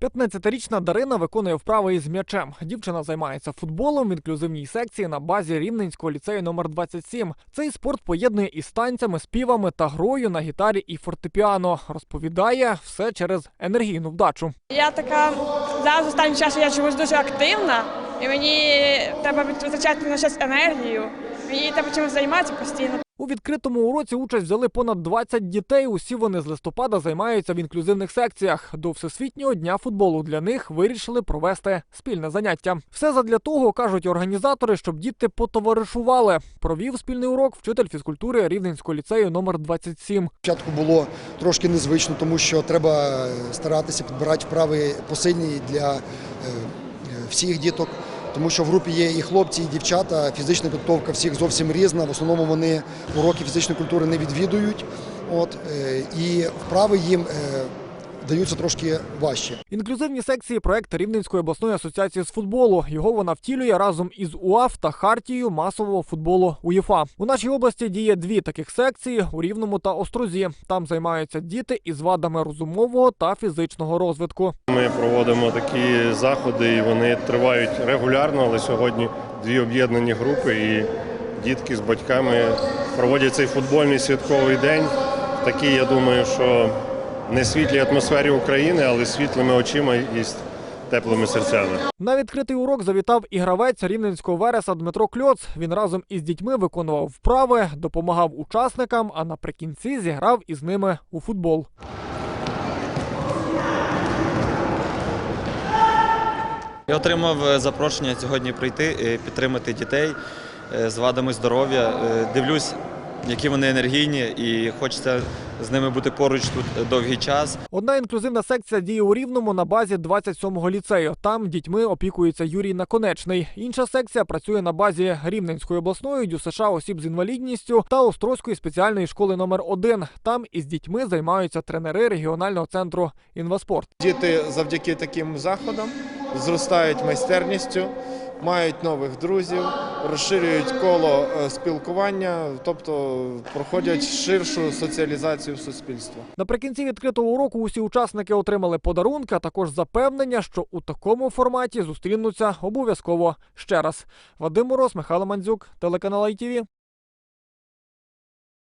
15-річна Дарина виконує вправи із м'ячем. Дівчина займається футболом в інклюзивній секції на базі Рівненського ліцею номер 27. Цей спорт поєднує із танцями, співами та грою на гітарі і фортепіано. Розповідає все через енергійну вдачу. Я така зараз останнім часом я чомусь дуже активна, і мені треба витрачати на щось енергію. Мені треба чимось займатися постійно. У відкритому уроці участь взяли понад 20 дітей. Усі вони з листопада займаються в інклюзивних секціях. До всесвітнього дня футболу для них вирішили провести спільне заняття. Все задля того, кажуть організатори, щоб діти потоваришували. Провів спільний урок вчитель фізкультури Рівненського ліцею номер 27. Спочатку було трошки незвично, тому що треба старатися підбирати вправи посильні для е, е, всіх діток. Тому що в групі є і хлопці, і дівчата. Фізична підготовка всіх зовсім різна. В основному вони уроки фізичної культури не відвідують. От е, і вправи їм е, даються трошки важче. Інклюзивні секції проект Рівненської обласної асоціації з футболу. Його вона втілює разом із УАФ та хартією масового футболу УЄФА. У нашій області діє дві таких секції у Рівному та Острозі. Там займаються діти із вадами розумового та фізичного розвитку. Ми проводимо такі заходи, і вони тривають регулярно, але сьогодні дві об'єднані групи і дітки з батьками проводять цей футбольний святковий день. Такий, я думаю, що не світлій атмосфері України, але світлими очима і теплими серцями. На відкритий урок завітав і гравець рівненського вереса Дмитро Кльоц. Він разом із дітьми виконував вправи, допомагав учасникам, а наприкінці зіграв із ними у футбол. Я отримав е, запрошення сьогодні прийти, е, підтримати дітей е, з вадами здоров'я. Дивлюсь, які вони енергійні, і хочеться з ними бути поруч тут довгий час. Одна інклюзивна секція діє у Рівному на базі 27-го ліцею. Там дітьми опікується Юрій Наконечний. Інша секція працює на базі Рівненської обласної ДЮСШ осіб з інвалідністю та Острозької спеціальної школи номер 1 Там із дітьми займаються тренери регіонального центру інваспорт. Діти завдяки таким заходам зростають майстерністю, мають нових друзів, розширюють коло е, спілкування, тобто проходять ширшу соціалізацію в суспільство. Наприкінці відкритого уроку усі учасники отримали подарунки, а також запевнення, що у такому форматі зустрінуться обов'язково ще раз. Вадим Мороз, Михайло Мандзюк, телеканал ITV.